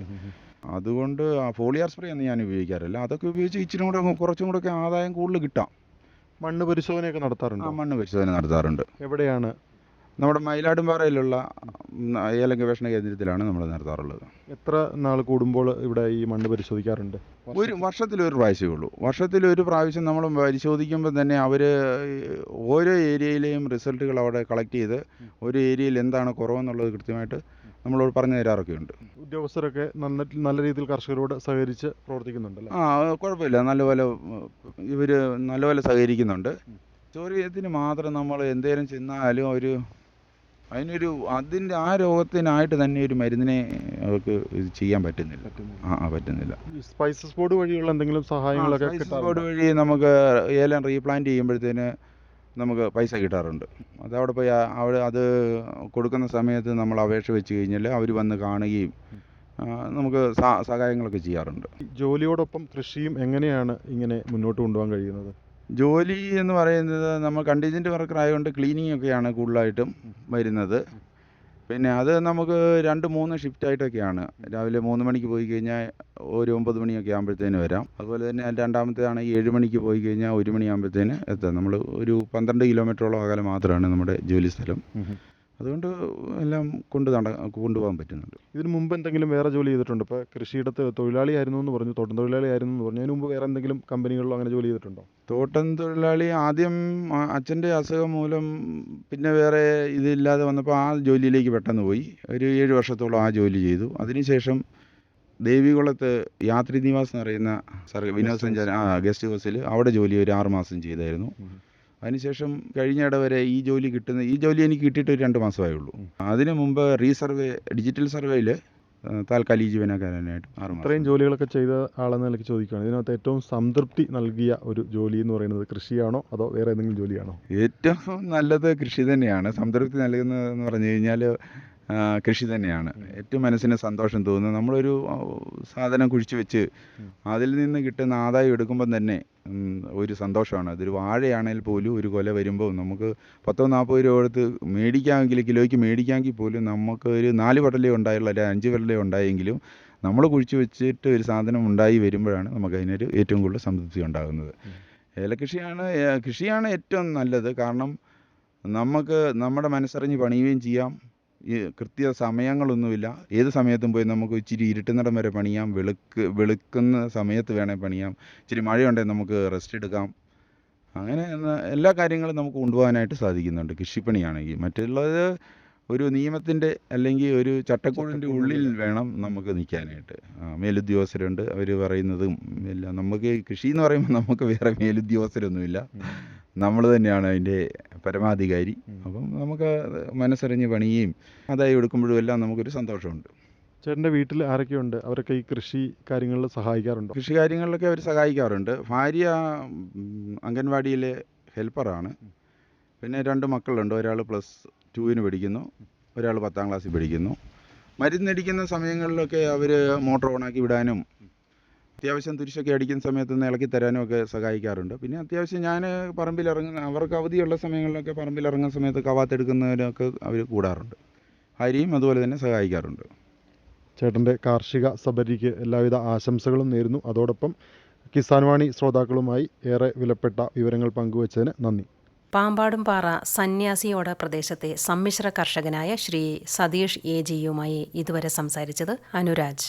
അതുകൊണ്ട് ആ ഫോളിയാർ സ്പ്രേ ഒന്നും ഞാൻ ഉപയോഗിക്കാറില്ല. അതൊക്കെ ഉപയോഗിച്ച് ഇച്ചിരി കൂടെ കുറച്ചും കൂടെ ഒക്കെ ആദായം കൂടുതൽ കിട്ടാം. മണ്ണ് പരിശോധനയൊക്കെ ആ മണ്ണ് പരിശോധന നടത്താറുണ്ട്. എവിടെയാണ് നമ്മുടെ മയിലാടുംപാറയിലുള്ള ഏലം ഗവേഷണ കേന്ദ്രത്തിലാണ് നമ്മൾ നടത്താറുള്ളത്. എത്ര നാൾ കൂടുമ്പോൾ ഇവിടെ ഈ മണ്ണ് പരിശോധിക്കാറുണ്ട്? ഒരു വർഷത്തിലൊരു പ്രാവശ്യമേ ഉള്ളൂ. വർഷത്തിലൊരു പ്രാവശ്യം നമ്മൾ പരിശോധിക്കുമ്പോൾ തന്നെ അവർ ഓരോ ഏരിയയിലെയും റിസൾട്ടുകൾ അവിടെ കളക്ട് ചെയ്ത് ഒരു ഏരിയയിൽ എന്താണ് കുറവെന്നുള്ളത് കൃത്യമായിട്ട് നമ്മളോട് പറഞ്ഞു തരാറൊക്കെ ഉണ്ട് ഉദ്യോഗസ്ഥരൊക്കെ നല്ല നല്ല രീതിയിൽ കർഷകരോട് സഹകരിച്ച് പ്രവർത്തിക്കുന്നുണ്ടല്ലേ ആ കുഴപ്പമില്ല. നല്ലപോലെ ഇവർ നല്ലപോലെ സഹകരിക്കുന്നുണ്ട്. ചോദ്യത്തിന് മാത്രം നമ്മൾ എന്തേലും ചെന്നാലും ഒരു അതിനൊരു അതിന്റെ ആ രോഗത്തിനായിട്ട് തന്നെ ഒരു മരുന്നിനെ അവർക്ക് ചെയ്യാൻ പറ്റുന്നില്ല. ആ പറ്റുന്നില്ല. സ്പൈസസ് ബോർഡ് വഴിയുള്ള എന്തെങ്കിലും സഹായങ്ങളൊക്കെ സ്പൈസസ് ബോർഡ് വഴി നമുക്ക് ഏലം റീപ്ലാന്റ് ചെയ്യുമ്പോഴത്തേന് നമുക്ക് പൈസ കിട്ടാറുണ്ട്. അത് അവിടെ പോയി അവിടെ അത് കൊടുക്കുന്ന സമയത്ത് നമ്മൾ അപേക്ഷ വെച്ച് കഴിഞ്ഞാൽ അവർ വന്ന് കാണുകയും നമുക്ക് സഹായങ്ങളൊക്കെ ചെയ്യാറുണ്ട്. ജോലിയോടൊപ്പം കൃഷിയും എങ്ങനെയാണ് ഇങ്ങനെ മുന്നോട്ട് കൊണ്ടുപോകാൻ കഴിയുന്നത്? ജോലി എന്ന് പറയുന്നത് നമ്മൾ കണ്ടീജന്റ് വർക്കർ ആയതുകൊണ്ട് ക്ലീനിങ് ഒക്കെയാണ് കൂടുതലായിട്ടും വരുന്നത്. പിന്നെ അത് നമുക്ക് രണ്ട് മൂന്ന് ഷിഫ്റ്റ് ആയിട്ടൊക്കെയാണ്. രാവിലെ മൂന്ന് മണിക്ക് പോയി കഴിഞ്ഞാൽ ഒരു ഒമ്പത് മണിയൊക്കെ ആകുമ്പോഴത്തേന് വരാം. അതുപോലെ തന്നെ രണ്ടാമത്തെ ആണെങ്കിൽ ഏഴ് മണിക്ക് പോയി കഴിഞ്ഞാൽ ഒരു മണിയാകുമ്പോഴത്തേന് എത്താം. നമ്മൾ ഒരു പന്ത്രണ്ട് കിലോമീറ്ററോളം അകലെ മാത്രമാണ് നമ്മുടെ ജോലി സ്ഥലം. അതുകൊണ്ട് എല്ലാം കൊണ്ട് നട കൊണ്ടുപോകാൻ പറ്റുന്നുണ്ട്. ഇതിന് മുമ്പ് എന്തെങ്കിലും വേറെ ജോലി ചെയ്തിട്ടുണ്ട്? ഇപ്പോൾ കൃഷിയിടത്ത് തൊഴിലാളിയായിരുന്നു എന്ന് പറഞ്ഞു തോട്ടം തൊഴിലാളിയായിരുന്നു എന്ന് പറഞ്ഞു. അതിന് മുമ്പ് വേറെ എന്തെങ്കിലും കമ്പനികളിലോ അങ്ങനെ ജോലി ചെയ്തിട്ടുണ്ടോ? തോട്ടം തൊഴിലാളി ആദ്യം അച്ഛന്റെ അസുഖം മൂലം പിന്നെ വേറെ ഇതില്ലാതെ വന്നപ്പോൾ ആ ജോലിയിലേക്ക് പെട്ടെന്ന് പോയി. ഒരു ഏഴ് വർഷത്തോളം ആ ജോലി ചെയ്തു. അതിനുശേഷം ദേവികുളത്ത് യാത്രി നിവാസ് എന്ന് പറയുന്ന സർ വിനോദസഞ്ചാര ആ ഗസ്റ്റ് ഹൗസിൽ അവിടെ ജോലി ഒരു ആറ് മാസം ചെയ്തായിരുന്നു. അതിനുശേഷം കഴിഞ്ഞ വരെ ഈ ജോലി കിട്ടുന്ന ഈ ജോലി എനിക്ക് കിട്ടിയിട്ട് ഒരു രണ്ട് മാസമേ ഉള്ളൂ അതിനു മുമ്പ് റീസർവേ ഡിജിറ്റൽ സർവേയിൽ താൽക്കാലിക ജീവനക്കാരനായിട്ട് ആറ് ഇത്രയും ജോലികളൊക്കെ ചെയ്ത ആളെന്ന നിലയ്ക്ക് ചോദിക്കുകയാണ്. ഇതിനകത്ത് ഏറ്റവും സംതൃപ്തി നൽകിയ ഒരു ജോലി എന്ന് പറയുന്നത് കൃഷിയാണോ അതോ വേറെ ഏതെങ്കിലും ജോലിയാണോ? ഏറ്റവും നല്ലത് കൃഷി തന്നെയാണ്. സംതൃപ്തി നൽകുന്നതെന്ന് പറഞ്ഞു കഴിഞ്ഞാൽ കൃഷി തന്നെയാണ്. ഏറ്റവും മനസ്സിന് സന്തോഷം തോന്നുന്നത്. നമ്മളൊരു സാധനം കുഴിച്ചു വെച്ച് അതിൽ നിന്ന് കിട്ടുന്ന ആദായം എടുക്കുമ്പം തന്നെ ഒരു സന്തോഷമാണ്. അതൊരു വാഴയാണെങ്കിൽ പോലും ഒരു കൊല വരുമ്പോൾ നമുക്ക് പത്തോ നാൽപ്പത് രൂപ കൊടുത്ത് മേടിക്കാമെങ്കിൽ കിലോയ്ക്ക് മേടിക്കാമെങ്കിൽ പോലും നമുക്ക് ഒരു നാല് പടലേ ഉണ്ടായുള്ളൂ അല്ലെങ്കിൽ അഞ്ച് പടലേ ഉണ്ടായെങ്കിലും നമ്മൾ കുഴിച്ച് വെച്ചിട്ട് ഒരു സാധനം ഉണ്ടായി വരുമ്പോഴാണ് നമുക്ക് അതിനൊരു ഏറ്റവും കൂടുതൽ സംതൃപ്തി ഉണ്ടാകുന്നത്. ഏലകൃഷിയാണ് കൃഷിയാണ് ഏറ്റവും നല്ലത്. കാരണം നമുക്ക് നമ്മുടെ മനസ്സറിഞ്ഞ് പണിയുകയും ചെയ്യാം. ഈ കൃത്യ സമയങ്ങളൊന്നുമില്ല. ഏത് സമയത്തും പോയി നമുക്ക് ഇച്ചിരി ഇരുട്ടുന്നിടം വരെ പണിയാം. വെളുക്ക് വെളുക്കുന്ന സമയത്ത് വേണേൽ പണിയാം. ഇച്ചിരി മഴയുണ്ടെങ്കിൽ നമുക്ക് റെസ്റ്റ് എടുക്കാം. അങ്ങനെ എല്ലാ കാര്യങ്ങളും നമുക്ക് കൊണ്ടുപോകാനായിട്ട് സാധിക്കുന്നുണ്ട്. കൃഷിപ്പണിയാണെങ്കിൽ. മറ്റുള്ളത് ഒരു നിയമത്തിന്റെ അല്ലെങ്കിൽ ഒരു ചട്ടക്കൂടിന്റെ ഉള്ളിൽ വേണം നമുക്ക് നിൽക്കാനായിട്ട്. മേലുദ്യോഗസ്ഥരുണ്ട്. അവർ പറയുന്നതും എല്ലാം. നമുക്ക് കൃഷി എന്ന് പറയുമ്പോൾ നമുക്ക് വേറെ മേലുദ്യോഗസ്ഥരൊന്നുമില്ല. നമ്മൾ തന്നെയാണ് അതിന്റെ പരമാധികാരി. അപ്പം നമുക്ക് മനസ്സറിഞ്ഞ് പണിയുകയും അതായി എടുക്കുമ്പോഴും എല്ലാം നമുക്കൊരു സന്തോഷമുണ്ട്. ചേട്ടന്റെ വീട്ടിൽ ആരൊക്കെയുണ്ട്? അവരൊക്കെ ഈ കൃഷി കാര്യങ്ങളിൽ സഹായിക്കാറുണ്ടോ? കൃഷി കാര്യങ്ങളിലൊക്കെ അവർ സഹായിക്കാറുണ്ട്. ഭാര്യ അംഗൻവാടിയിലെ ഹെൽപ്പറാണ്. പിന്നെ രണ്ട് മക്കളുണ്ട്. ഒരാൾ പ്ലസ് ടുവിന് പഠിക്കുന്നു. ഒരാൾ പത്താം ക്ലാസ്സിൽ പഠിക്കുന്നു. മരുന്നടിക്കുന്ന സമയങ്ങളിലൊക്കെ അവർ മോട്ടോർ ഓണാക്കി വിടാനും അത്യാവശ്യം തുരിശൊക്കെ അടിക്കുന്ന സമയത്ത് ഒന്ന് ഇളക്കി തരാനും ഒക്കെ സഹായിക്കാറുണ്ട്. പിന്നെ അത്യാവശ്യം ഞാൻ പറമ്പിലിറങ്ങുന്ന അവർക്ക് അവധിയുള്ള സമയങ്ങളിലൊക്കെ പറമ്പിലിറങ്ങുന്ന സമയത്ത് കവാത്തെടുക്കുന്നതിനൊക്കെ അവർ കൂടാറുണ്ട്. ഹരിയും അതുപോലെ തന്നെ സഹായിക്കാറുണ്ട്. ചേട്ടന്റെ കാർഷിക സബരിക്ക് എല്ലാവിധ ആശംസകളും നേരുന്നു. അതോടൊപ്പം കിസാൻ വാണി ശ്രോതാക്കളുമായി ഏറെ വിലപ്പെട്ട വിവരങ്ങൾ പങ്കുവച്ചതിന് നന്ദി. പാമ്പാടും പാറ സന്യാസിയോട പ്രദേശത്തെ സമ്മിശ്ര കർഷകനായ ശ്രീ സതീഷ് എ ജിയുമായി ഇതുവരെ സംസാരിച്ചത് അനുരാജ്.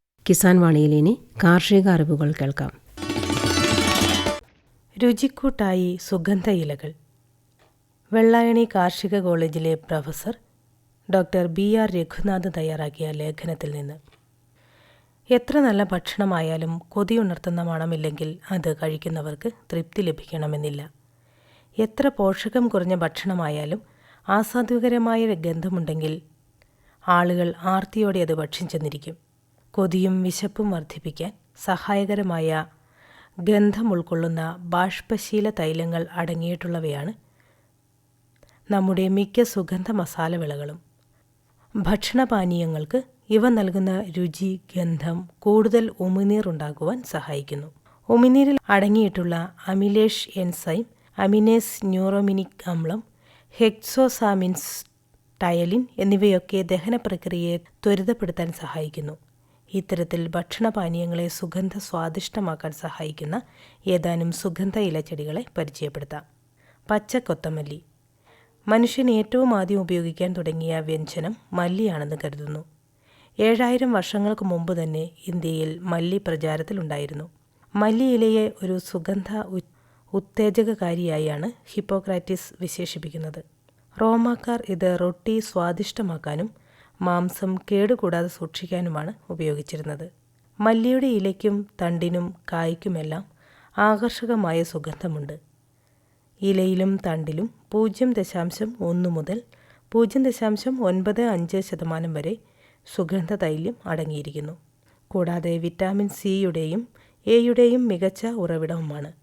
കിസാൻ വാണിയിൽ ഇനി കാർഷിക അറിവുകൾ കേൾക്കാം. രുചിക്കൂട്ടായി സുഗന്ധ ഇലകൾ. വെള്ളായണി കാർഷിക കോളേജിലെ professor doctor B R Raghunath തയ്യാറാക്കിയ ലേഖനത്തിൽ നിന്ന്. എത്ര നല്ല ഭക്ഷണമായാലും കൊതിയുണർത്തുന്ന മണമില്ലെങ്കിൽ അത് കഴിക്കുന്നവർക്ക് തൃപ്തി ലഭിക്കണമെന്നില്ല. എത്ര പോഷകം കുറഞ്ഞ ഭക്ഷണമായാലും ആസ്വാദ്യകരമായ ഗന്ധമുണ്ടെങ്കിൽ ആളുകൾ ആർത്തിയോടെ അത് ഭക്ഷിച്ചെന്നിരിക്കും. കൊതിയും വിശപ്പും വർദ്ധിപ്പിക്കാൻ സഹായകരമായ ഗന്ധം ഉൾക്കൊള്ളുന്ന ബാഷ്പശീല തൈലങ്ങൾ അടങ്ങിയിട്ടുള്ളവയാണ് നമ്മുടെ മിക്ക സുഗന്ധ മസാലവിളകളും. ഭക്ഷണപാനീയങ്ങൾക്ക് ഇവ നൽകുന്ന രുചി ഗന്ധം കൂടുതൽ ഉമിനീർ ഉണ്ടാകുവാൻ സഹായിക്കുന്നു. ഉമിനീരിൽ അടങ്ങിയിട്ടുള്ള അമിലേഷ് എൻസൈം അമിനേസ് ന്യൂറോമിനിക് അമ്ലം ഹെക്സോസാമിൻസ് ടയലിൻ എന്നിവയൊക്കെ ദഹന പ്രക്രിയയെ ത്വരിതപ്പെടുത്താൻ സഹായിക്കുന്നു. ഇത്തരത്തിൽ ഭക്ഷണപാനീയങ്ങളെ സുഗന്ധ സ്വാദിഷ്ടമാക്കാൻ സഹായിക്കുന്ന ഏതാനും സുഗന്ധ ഇലച്ചെടികളെ പരിചയപ്പെടുത്താം. പച്ച കൊത്തമല്ലി. മനുഷ്യൻ ഏറ്റവും ആദ്യം ഉപയോഗിക്കാൻ തുടങ്ങിയ വ്യഞ്ജനം മല്ലിയാണെന്ന് കരുതുന്നു. ഏഴായിരം വർഷങ്ങൾക്ക് മുമ്പ് തന്നെ ഇന്ത്യയിൽ മല്ലി പ്രചാരത്തിലുണ്ടായിരുന്നു. ഇലയെ ഒരു സുഗന്ധ ഉത്തേജകകാരിയായാണ് ഹിപ്പോക്രാറ്റിസ് വിശേഷിപ്പിക്കുന്നത്. റോമാക്കാർ ഇത് റൊട്ടി സ്വാദിഷ്ടമാക്കാനും മാംസം കേടുകൂടാതെ സൂക്ഷിക്കാനുമാണ് ഉപയോഗിച്ചിരുന്നത്. മല്ലിയുടെ ഇലയ്ക്കും തണ്ടിനും കായ്ക്കുമെല്ലാം ആകർഷകമായ സുഗന്ധമുണ്ട്. ഇലയിലും തണ്ടിലും പൂജ്യം ദശാംശം ഒന്ന് മുതൽ പൂജ്യം ദശാംശം ഒൻപത് അഞ്ച് ശതമാനം വരെ സുഗന്ധ തൈലം അടങ്ങിയിരിക്കുന്നു. കൂടാതെ വിറ്റാമിൻ സിയുടെയും എയുടെയും മികച്ച ഉറവിടവുമാണ്.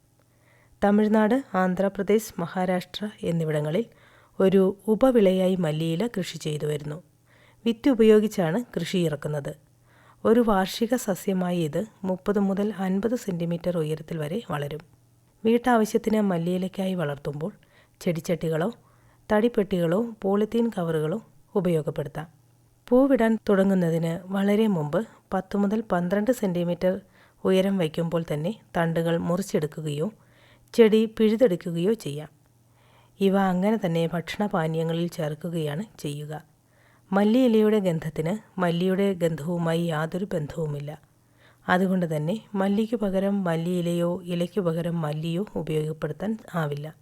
തമിഴ്നാട് ആന്ധ്രാപ്രദേശ് മഹാരാഷ്ട്ര എന്നിവിടങ്ങളിൽ ഒരു ഉപവിളയായി മല്ലിയില കൃഷി ചെയ്തു വരുന്നു വിത്ത് ഉപയോഗിച്ചാണ് കൃഷി ഇറക്കുന്നത്. ഒരു വാർഷിക സസ്യമായി ഇത് മുപ്പത് മുതൽ അൻപത് സെന്റിമീറ്റർ ഉയരത്തിൽ വരെ വളരും. വീട്ടാവശ്യത്തിന് മല്ലിയിലയ്ക്കായി വളർത്തുമ്പോൾ ചെടിച്ചട്ടികളോ തടിപ്പെട്ടികളോ പോളിത്തീൻ കവറുകളോ ഉപയോഗപ്പെടുത്താം. പൂവിടാൻ തുടങ്ങുന്നതിന് വളരെ മുമ്പ് പത്ത് മുതൽ പന്ത്രണ്ട് സെന്റിമീറ്റർ ഉയരം വയ്ക്കുമ്പോൾ തന്നെ തണ്ടുകൾ മുറിച്ചെടുക്കുകയോ ചെടി പിഴുതെടുക്കുകയോ ചെയ്യാം. ഇവ അങ്ങനെ തന്നെ ഭക്ഷണപാനീയങ്ങളിൽ ചേർക്കുകയാണ് ചെയ്യുക. മല്ലിയിലയുടെ ഗന്ധത്തിന് മല്ലിയുടെ ഗന്ധവുമായി യാതൊരു ബന്ധവുമില്ല. അതുകൊണ്ട് തന്നെ മല്ലിക്ക് പകരം മല്ലിയിലയോ ഇലയ്ക്ക് പകരം മല്ലിയോ ഉപയോഗപ്പെടുത്താൻ ആവില്ല.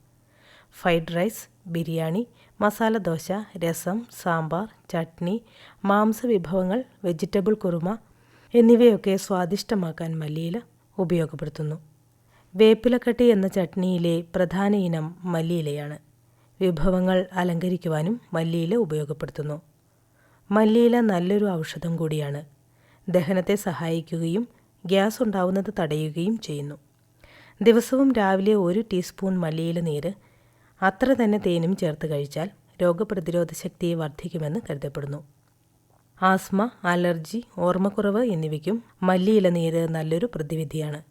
ഫ്രൈഡ് റൈസ് ബിരിയാണി മസാല ദോശ രസം സാമ്പാർ ചട്നി മാംസ വിഭവങ്ങൾ വെജിറ്റബിൾ കുറുമ എന്നിവയൊക്കെ സ്വാദിഷ്ടമാക്കാൻ മല്ലിയില ഉപയോഗപ്പെടുത്തുന്നു. വേപ്പിലക്കട്ടി എന്ന ചട്നിയിലെ പ്രധാന ഇനം മല്ലിയിലയാണ്. വിഭവങ്ങൾ അലങ്കരിക്കുവാനും മല്ലിയില ഉപയോഗപ്പെടുത്തുന്നു. മല്ലിയില നല്ലൊരു ഔഷധം കൂടിയാണ്. ദഹനത്തെ സഹായിക്കുകയും ഗ്യാസ് ഉണ്ടാവുന്നത് തടയുകയും ചെയ്യുന്നു. ദിവസവും രാവിലെ ഒരു ടീസ്പൂൺ മല്ലിയില നീര് അത്ര തന്നെ തേനും ചേർത്ത് കഴിച്ചാൽ രോഗപ്രതിരോധ ശക്തിയെ വർദ്ധിക്കുമെന്ന് കരുതപ്പെടുന്നു. ആസ്മ അലർജി ഓർമ്മക്കുറവ് എന്നിവയ്ക്കും മല്ലിയില നീര് നല്ലൊരു പ്രതിവിധിയാണ്.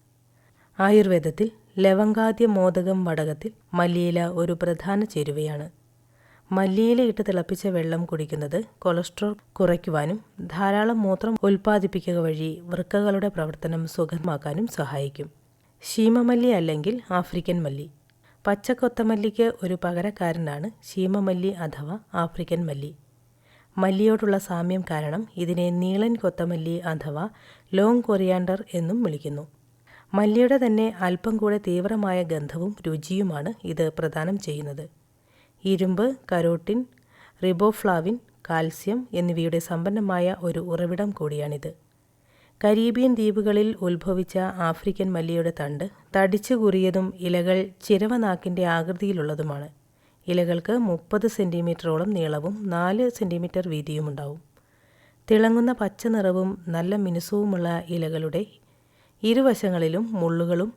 ആയുർവേദത്തിൽ ലവങ്കാദ്യ മോദകം വടകത്തിൽ മല്ലിയില ഒരു പ്രധാന ചേരുവയാണ്. മല്ലിയില ഇട്ട് തിളപ്പിച്ച വെള്ളം കുടിക്കുന്നത് കൊളസ്ട്രോൾ കുറയ്ക്കുവാനും ധാരാളം മൂത്രം ഉൽപ്പാദിപ്പിക്കുക വഴി വൃക്കകളുടെ പ്രവർത്തനം സുഗമമാക്കാനും സഹായിക്കും. ശീമമല്ലി അല്ലെങ്കിൽ ആഫ്രിക്കൻ മല്ലി. പച്ചക്കൊത്തമല്ലിക്ക് ഒരു പകരക്കാരനാണ് ശീമമല്ലി അഥവാ ആഫ്രിക്കൻ മല്ലി. മല്ലിയോടുള്ള സാമ്യം കാരണം ഇതിനെ നീളൻ കൊത്തമല്ലി അഥവാ ലോങ് കൊറിയാണ്ടർ എന്നും വിളിക്കുന്നു. മല്ലിയുടെ തന്നെ അല്പം കൂടെ തീവ്രമായ ഗന്ധവും രുചിയുമാണ് ഇത് പ്രദാനം ചെയ്യുന്നത്. ഇരുമ്പ് കരോട്ടിൻ റിബോഫ്ലാവിൻ കാൽസ്യം എന്നിവയുടെ സമ്പന്നമായ ഒരു ഉറവിടം കൂടിയാണിത്. കരീബിയൻ ദ്വീപുകളിൽ ഉത്ഭവിച്ച ആഫ്രിക്കൻ മല്ലിയുടെ തണ്ട് തടിച്ചു കുറിയതും ഇലകൾ ചിരവനാക്കിന്റെ ആകൃതിയിലുള്ളതുമാണ്. ഇലകൾക്ക് മുപ്പത് സെന്റിമീറ്ററോളം നീളവും നാല് സെന്റിമീറ്റർ വീതിയുമുണ്ടാവും തിളങ്ങുന്ന പച്ച നിറവും നല്ല മിനുസവുമുള്ള ഇലകളുടെ ഇരുവശങ്ങളിലും മുള്ളുകളും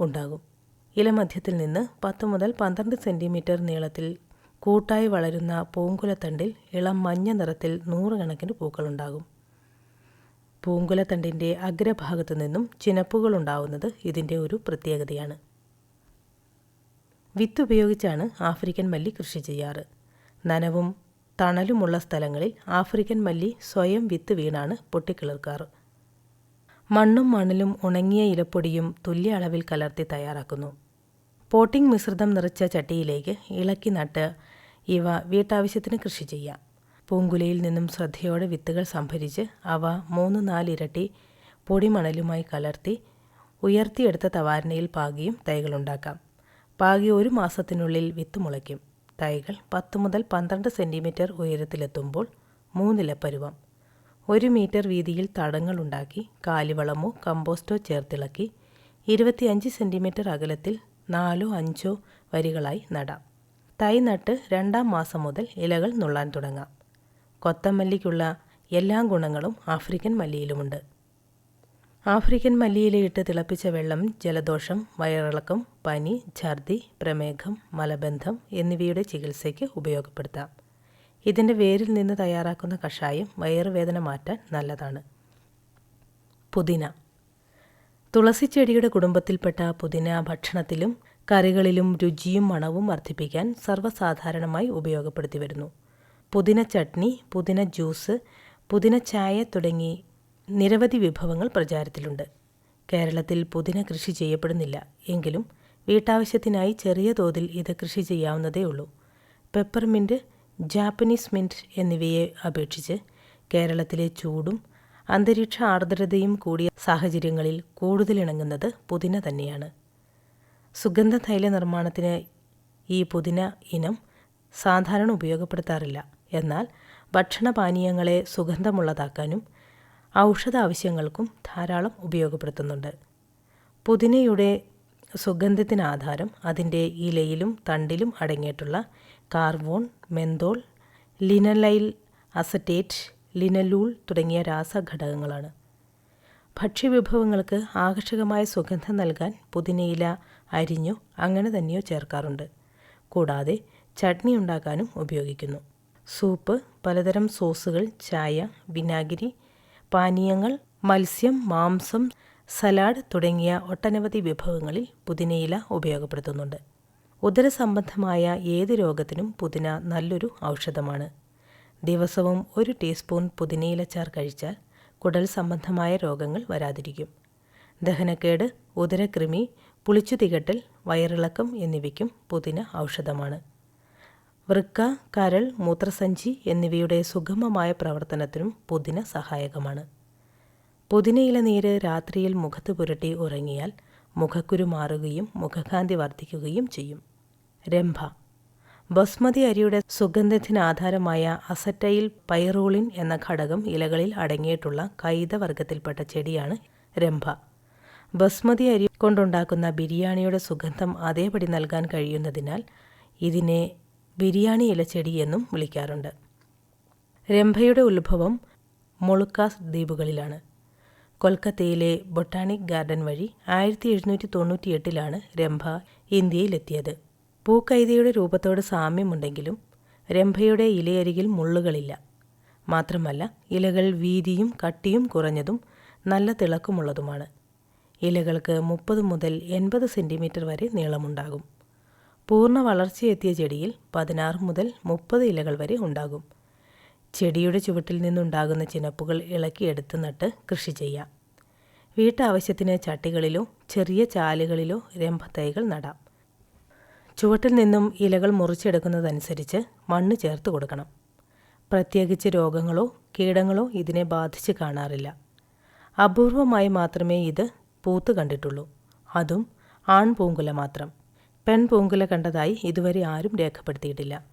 ഉണ്ടാകും. ഇലമധ്യത്തിൽ നിന്ന് പത്ത് മുതൽ പന്ത്രണ്ട് സെന്റിമീറ്റർ നീളത്തിൽ കൂട്ടായി വളരുന്ന പൂങ്കുലത്തണ്ടിൽ ഇളം മഞ്ഞ നിറത്തിൽ നൂറുകണക്കിന് പൂക്കളുണ്ടാകും. പൂങ്കുലത്തണ്ടിന്റെ അഗ്രഭാഗത്തു നിന്നും ചിനപ്പുകൾ ഉണ്ടാവുന്നത് ഇതിന്റെ ഒരു പ്രത്യേകതയാണ്. വിത്ത് ഉപയോഗിച്ചാണ് ആഫ്രിക്കൻ മല്ലി കൃഷി ചെയ്യാറ്. നനവും തണലുമുള്ള സ്ഥലങ്ങളിൽ ആഫ്രിക്കൻ മല്ലി സ്വയം വിത്ത് വീണാണ് പൊട്ടിക്കിളിർക്കാറ്. മണ്ണും മണലും ഉണങ്ങിയ ഇലപ്പൊടിയും തുല്യ അളവിൽ കലർത്തി തയ്യാറാക്കുന്നു. പോട്ടിംഗ് മിശ്രിതം നിറച്ച ചട്ടിയിലേക്ക് ഇളക്കി നട്ട് ഇവ വീട്ടാവശ്യത്തിന് കൃഷി ചെയ്യാം. പൂങ്കുലയിൽ നിന്നും ശ്രദ്ധയോടെ വിത്തുകൾ സംഭരിച്ച് അവ മൂന്ന് നാലിരട്ടി പൊടിമണലുമായി കലർത്തി ഉയർത്തിയെടുത്ത തവാരണയിൽ പാകിയും തൈകളുണ്ടാക്കാം പാകി ഒരു മാസത്തിനുള്ളിൽ വിത്ത് മുളയ്ക്കും. തൈകൾ പത്ത് മുതൽ പന്ത്രണ്ട് സെന്റിമീറ്റർ ഉയരത്തിലെത്തുമ്പോൾ മൂന്നില പരുവം ഒരു മീറ്റർ വീതിയിൽ തടങ്ങളുണ്ടാക്കി കാലിവളമോ കമ്പോസ്റ്റോ ചേർത്തിളക്കി ഇരുപത്തിയഞ്ച് സെന്റിമീറ്റർ അകലത്തിൽ നാലോ അഞ്ചോ വരികളായി നടാം. തൈ നട്ട് രണ്ടാം മാസം മുതൽ ഇലകൾ നുള്ളാൻ തുടങ്ങാം. കൊത്തമല്ലിക്കുള്ള എല്ലാ ഗുണങ്ങളും ആഫ്രിക്കൻ മല്ലിയിലുമുണ്ട്. ആഫ്രിക്കൻ മല്ലിയിലയിട്ട് തിളപ്പിച്ച വെള്ളം ജലദോഷം വയറിളക്കം പനി ഛർദി പ്രമേഹം മലബന്ധം എന്നിവയുടെ ചികിത്സയ്ക്ക് ഉപയോഗപ്പെടുത്താം. ഇതിന്റെ വേരിൽ നിന്ന് തയ്യാറാക്കുന്ന കഷായം വയറുവേദന മാറ്റാൻ നല്ലതാണ്. പുതിന. തുളസി ചെടിയുടെ കുടുംബത്തിൽപ്പെട്ട പുതിന ഭക്ഷണത്തിലും കറികളിലും രുചിയും മണവും വർദ്ധിപ്പിക്കാൻ സർവസാധാരണമായി ഉപയോഗപ്പെടുത്തി വരുന്നു. പുതിന ചട്നി പുതിന ജ്യൂസ് പുതിന ചായ തുടങ്ങി നിരവധി വിഭവങ്ങൾ പ്രചാരത്തിലുണ്ട്. കേരളത്തിൽ പുതിന കൃഷി ചെയ്യപ്പെടുന്നില്ല. എങ്കിലും വീട്ടാവശ്യത്തിനായി ചെറിയ തോതിൽ ഇത് കൃഷി ചെയ്യാവുന്നതേ ഉള്ളൂ പെപ്പർമിന്റ് ജാപ്പനീസ് മിന്റ് എന്നിവയെ അപേക്ഷിച്ച് കേരളത്തിലെ ചൂടും അന്തരീക്ഷ ആർദ്രതയും കൂടിയ സാഹചര്യങ്ങളിൽ കൂടുതൽ ഇണങ്ങുന്നത് പുതിന തന്നെയാണ്. സുഗന്ധ തൈല നിർമ്മാണത്തിന് ഈ പുതിന ഇനം സാധാരണ ഉപയോഗപ്പെടുത്താറില്ല. എന്നാൽ ഭക്ഷണപാനീയങ്ങളെ സുഗന്ധമുള്ളതാക്കാനും ഔഷധ ആവശ്യങ്ങൾക്കും ധാരാളം ഉപയോഗപ്പെടുത്തുന്നുണ്ട്. പുതിനയുടെ സുഗന്ധത്തിന് ആധാരം അതിന്റെ ഇലയിലും തണ്ടിലും അടങ്ങിയിട്ടുള്ള carvone menthol linalyl acetate linalool തുടങ്ങിയ രാസഘടകങ്ങളാണ്. ഭക്ഷ്യവിഭവങ്ങൾക്ക് ആകർഷകമായ സുഗന്ധം നൽകാൻ പുതിനയില അരിഞ്ഞോ അങ്ങനെ തന്നെയോ ചേർക്കാറുണ്ട്. കൂടാതെ ചട്നി ഉണ്ടാക്കാനും ഉപയോഗിക്കുന്നു. സൂപ്പ് പലതരം സോസുകൾ ചായ വിനാഗിരി പാനീയങ്ങൾ മത്സ്യം മാംസം സലാഡ് തുടങ്ങിയ ഒട്ടനവധി വിഭവങ്ങളിൽ പുതിനയില ഉപയോഗപ്പെടുത്തുന്നുണ്ട്. ഉദരസംബന്ധമായ ഏത് രോഗത്തിനും പുതിന നല്ലൊരു ഔഷധമാണ്. ദിവസവും ഒരു ടീസ്പൂൺ പുതിനയിലച്ചാർ കഴിച്ചാൽ കുടൽ സംബന്ധമായ രോഗങ്ങൾ വരാതിരിക്കും. ദഹനക്കേട് ഉദരക്രിമി പുളിച്ചു തികട്ടൽ വയറിളക്കം എന്നിവയ്ക്കും പുതിന ഔഷധമാണ്. വൃക്ക കരൾ മൂത്രസഞ്ചി എന്നിവയുടെ സുഗമമായ പ്രവർത്തനത്തിനും പുതിന സഹായകമാണ്. പുതിനയില നീര് രാത്രിയിൽ മുഖത്ത് പുരട്ടി ഉറങ്ങിയാൽ മുഖക്കുരു മാറുകയും മുഖകാന്തി വർദ്ധിക്കുകയും ചെയ്യും. രംഭ. ബസ്മതി അരിയുടെ സുഗന്ധത്തിന് ആധാരമായ അസറ്റൈൽ പൈറോളിൻ എന്ന ഘടകം ഇലകളിൽ അടങ്ങിയിട്ടുള്ള കൈതവർഗത്തിൽപ്പെട്ട ചെടിയാണ് രംഭ. ബസ്മതി അരി കൊണ്ടുണ്ടാക്കുന്ന ബിരിയാണിയുടെ സുഗന്ധം അതേപടി നൽകാൻ കഴിയുന്നതിനാൽ ഇതിനെ ബിരിയാണി ഇലച്ചെടി എന്നും വിളിക്കാറുണ്ട്. രംഭയുടെ ഉത്ഭവം മൊളുക്കാസ് ദ്വീപുകളിലാണ്. കൊൽക്കത്തയിലെ ബൊട്ടാണിക് ഗാർഡൻ വഴി ആയിരത്തി എഴുന്നൂറ്റി തൊണ്ണൂറ്റി എട്ടിലാണ് രംഭ ഇന്ത്യയിലെത്തിയത്. പൂക്കൈതയുടെ രൂപത്തോട് സാമ്യമുണ്ടെങ്കിലും രംഭയുടെ ഇലയരികിൽ മുള്ളുകളില്ല. മാത്രമല്ല ഇലകൾ വീതിയും കട്ടിയും കുറഞ്ഞതും നല്ല തിളക്കമുള്ളതുമാണ്. ഇലകൾക്ക് മുപ്പത് മുതൽ എൺപത് സെന്റിമീറ്റർ വരെ നീളമുണ്ടാകും. പൂർണ വളർച്ചയെത്തിയ ചെടിയിൽ പതിനാറ് മുതൽ മുപ്പത് ഇലകൾ വരെ ഉണ്ടാകും. ചെടിയുടെ ചുവട്ടിൽ നിന്നുണ്ടാകുന്ന ചിനപ്പുകൾ ഇളക്കിയെടുത്ത് നട്ട് കൃഷി ചെയ്യാം. വീട്ടാവശ്യത്തിന് ചട്ടികളിലോ ചെറിയ ചാലുകളിലോ രംഭത്തൈകൾ നടാം. ചുവട്ടിൽ നിന്നും ഇലകൾ മുറിച്ചെടുക്കുന്നതനുസരിച്ച് മണ്ണ് ചേർത്ത് കൊടുക്കണം. പ്രത്യേകിച്ച് രോഗങ്ങളോ കീടങ്ങളോ ഇതിനെ ബാധിച്ച് കാണാറില്ല. അപൂർവമായി മാത്രമേ ഇത് പൂത്ത് കണ്ടിട്ടുള്ളൂ. അതും ആൺപൂങ്കുല മാത്രം. പെൺപൂങ്കുല കണ്ടതായി ഇതുവരെ ആരും രേഖപ്പെടുത്തിയിട്ടില്ല.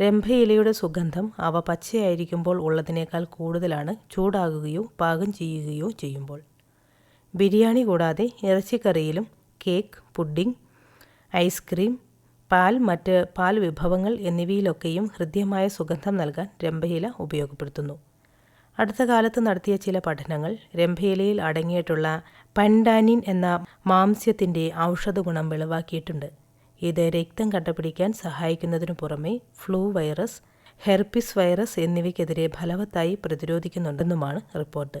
രംഭയിലയുടെ സുഗന്ധം അവ പച്ചയായിരിക്കുമ്പോൾ ഉള്ളതിനേക്കാൾ കൂടുതലാണ് ചൂടാകുകയോ പാകം ചെയ്യുകയോ ചെയ്യുമ്പോൾ. ബിരിയാണി കൂടാതെ ഇറച്ചിക്കറിയിലും കേക്ക് പുഡിംഗ് ഐസ്ക്രീം പാൽ മറ്റ് പാൽ വിഭവങ്ങൾ എന്നിവയിലൊക്കെയും ഹൃദ്യമായ സുഗന്ധം നൽകാൻ രംഭയില ഉപയോഗപ്പെടുത്തുന്നു. അടുത്ത കാലത്ത് നടത്തിയ ചില പഠനങ്ങൾ രംഭയിലയിൽ അടങ്ങിയിട്ടുള്ള പൻഡാനിൻ എന്ന മാംസ്യത്തിന്റെ ഔഷധ ഗുണം വെളിവാക്കിയിട്ടുണ്ട്. ഇത് രക്തം കട്ടപിടിക്കാൻ സഹായിക്കുന്നതിനു പുറമെ ഫ്ലൂ വൈറസ് ഹെർപ്പിസ് വൈറസ് എന്നിവയ്ക്കെതിരെ ഫലവത്തായി പ്രതിരോധിക്കുന്നുണ്ടെന്നുമാണ് റിപ്പോർട്ട്.